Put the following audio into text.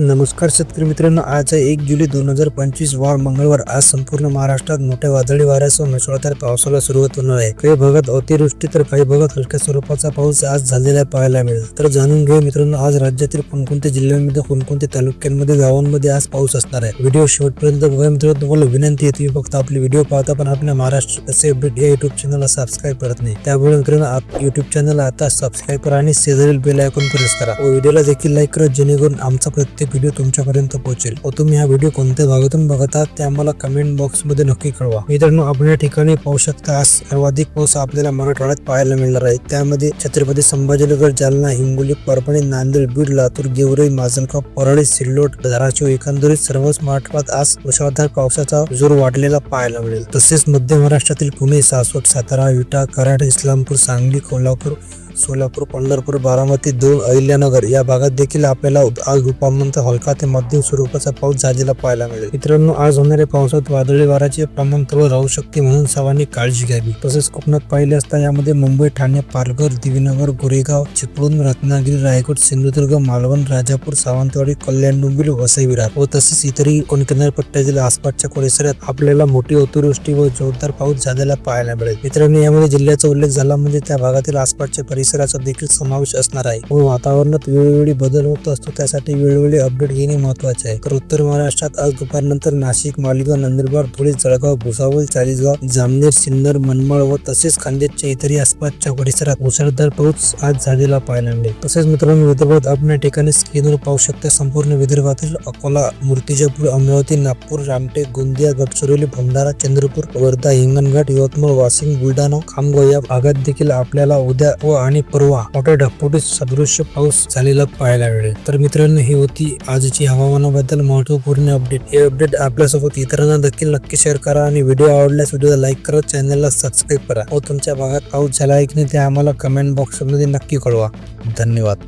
नमस्कार शेतकरी मित्रांनो आज आहे एक जुलै दोन हजार पंचवीस वार मंगळवार. आज संपूर्ण महाराष्ट्रात मोठ्या वादळी वाऱ्यासह मुसळधार पावसाला सुरुवात होणार आहे. काही भागात अतिवृष्टी तर काही भागात हलक्या स्वरूपाचा पाऊस आज झालेला पाहायला मिळेल. तर जाणून घेऊ मित्रांनो आज राज्यातील कोणकोणत्या जिल्ह्यांमध्ये कोणकोणत्या तालुक्यांमध्ये गावांमध्ये आज पाऊस असणार आहे? व्हिडिओ शेवटपर्यंत बघा मित्रांनो तुम्हाला विनंती आहे तुम्ही फक्त आपले व्हिडिओ पाहता पण आपल्या महाराष्ट्र असे अपडेट या युट्यूब चॅनलला सबस्क्राईब करत नाही. त्यामुळे मित्रांनो आप युट्यूब चॅनल आता सबस्क्राईब करा आणि शेजारील बेल आयकॉन प्रेस करा. व व्हिडिओला देखील लाईक करा जेणेकरून आमचा प्रत्येक व्हिडिओ तुमच्यापर्यंत पोहोचेल. व तुम्ही हा व्हिडिओ कोणत्या भागातून बघत आहात ते आम्हाला कमेंट बॉक्समध्ये नक्की कळवा. मित्रांनो आपण या ठिकाणी पाहू शकता आज सर्वाधिक पाऊस आपल्याला मराठवाड्यात पाहायला मिळणार आहे. त्यामध्ये छत्रपती संभाजीनगर जालना हिंगोली परभणी नांदेड बीड लातूर गेवराई माजलगाव परळी सिल्लोड धाराशिव एकंदरीत सर्वच मराठवाड्यात आज मुसळधार पावसाचा जोर वाढलेला पाहायला मिळेल. तसेच मध्य महाराष्ट्रातील पुणे सासवड सातारा विटा कराड इस्लामपूर सांगली कोल्हापूर सोलापूर पंढरपूर बारामती दोन अहिल्यानगर या भागात देखील आपल्याला आज दुपारनंतर हलका ते मध्यम स्वरूपाचा पाऊस झालेला पाहायला मिळेल. मित्रांनो आज होणाऱ्या पावसात वादळी वाराचे प्रमाण थोडं राहू शकते म्हणून सर्वांनी काळजी घ्यावी. तसेच कोकणात पाहिले असता यामध्ये मुंबई ठाणे पालघर दिवीनगर गोरेगाव चिपळूण रत्नागिरी रायगड सिंधुदुर्ग मालवण राजापूर सावंतवाडी कल्याण डोंबिवली वसई विरार व तसेच इतरही कोकण आसपासच्या परिसरात आपल्याला मोठी अतिवृष्टी व जोरदार पाऊस झालेला पाहायला मिळेल. मित्रांनो यामध्ये जिल्ह्याचा उल्लेख झाला म्हणजे त्या भागातील आसपासच्या परिसराचा देखील समावेश असणार आहे. व वातावरणात वेळोवेळी बदल होत असतो त्यासाठी वेळोवेळी अपडेट घेणे महत्त्वाचे आहे. तर उत्तर महाराष्ट्रात आज दुपारनंतर नाशिक मालेगाव नंदुरबार धुळे जळगाव भुसावळ चाळीसगाव जामनेर सिन्नर मनमाळ व तसेच खानदेशच्या इतरही आसपासच्या परिसरात मुसळधार पाऊस आज झालेला पाहायला मिळेल. तसेच मित्रांनो विदर्भात आपण ठिकाणी स्क्रीनवर पाहू शकता. संपूर्ण विदर्भातील अकोला मूर्तिजापूर अमरावती नागपूर रामटेक गोंदिया गडचिरोली भंडारा चंद्रपूर वर्धा हिंगणघाट यवतमाळ वाशिम बुलढाणा खामगाव या भागात देखील आपल्याला उद्या व आणि आणि परवा मोठ्या ढगफुटी सदृश्य पाऊस झालेला पाहायला मिळेल. तर मित्रांनो ही होती आजची हवामानाबद्दल महत्त्वपूर्ण अपडेट हे अपडेट आपल्यासोबत इतरांना देखील नक्की शेअर करा आणि व्हिडिओ आवडल्यास व्हिडिओला लाईक करा चॅनलला सबस्क्राईब करा. व तुमच्या भागात पाऊस झाला आहे की नाही ते आम्हाला कमेंट बॉक्समध्ये नक्की कळवा. धन्यवाद.